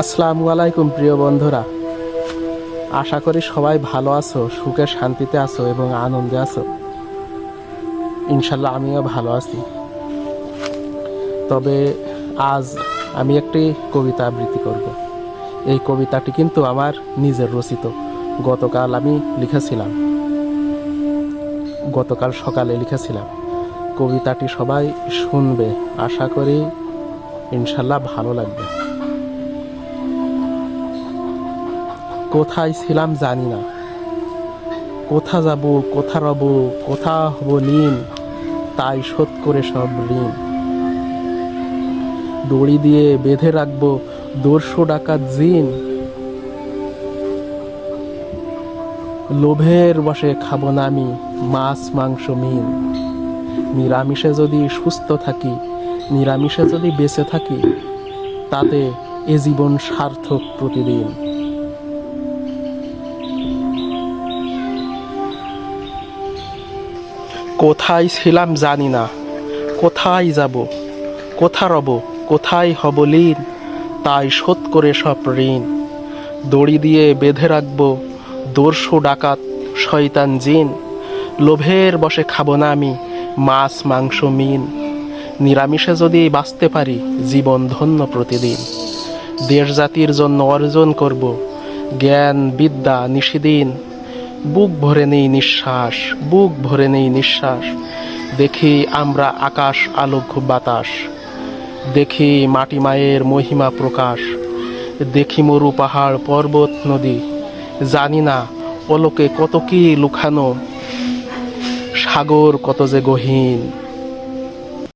আসসালামু আলাইকুম, প্রিয় বন্ধুরা। আশা করি সবাই ভালো আছো, সুখে শান্তিতে আছো এবং আনন্দে আছো। ইনশাল্লাহ আমিও ভালো আছি। তবে আজ আমি একটি কবিতা আবৃত্তি করব। এই কবিতাটি কিন্তু আমার নিজের রচিত। গতকাল আমি লিখেছিলাম। গতকাল সকালে লিখেছিলাম। কবিতাটি সবাই শুনবে। আশা করি ইনশাল্লাহ ভালো লাগবে। কোথায় ছিলাম জানি না। কোথা যাব, কোথা রব, কোথা হব লীন, তাই শোধ করে সব ঋণ। দড়ি দিয়ে বেঁধে রাখব দর্শো ডাকাত জিন। লোভের বসে খাব না আমি মাছ, মাংস, মিন। নিরামিষে যদি সুস্থ থাকি, নিরামিষে যদি বেঁচে থাকি, তাতে এ জীবন সার্থক প্রতিদিন। কোথায় ছিলাম জানি না। কোথায় যাব? কোথা রব? কোথায় হব লীন? তাই শোধ করে সব ঋণ। দড়ি দিয়ে বেঁধে রাখব দর্শো ডাকাত শয়তান জিন। লোভের বসে খাব না আমি মাছ, মাংস, মিন। নিরামিষে যদি বাঁচতে পারি জীবন ধন্য প্রতিদিন। দেশ জাতির জন্য অর্জন করব জ্ঞান, বিদ্যা, নিশিদিন। বুক ভরে নেই নিঃশ্বাস, বুক ভরে নেই নিঃশ্বাস। দেখি আমরা আকাশ, আলোক, বাতাস। দেখি মাটি মায়ের মহিমা প্রকাশ। দেখি মরু পাহাড়, পর্বত, নদী। জানি না অলোকে কত কি লুকানো। সাগর কত যে গহীন।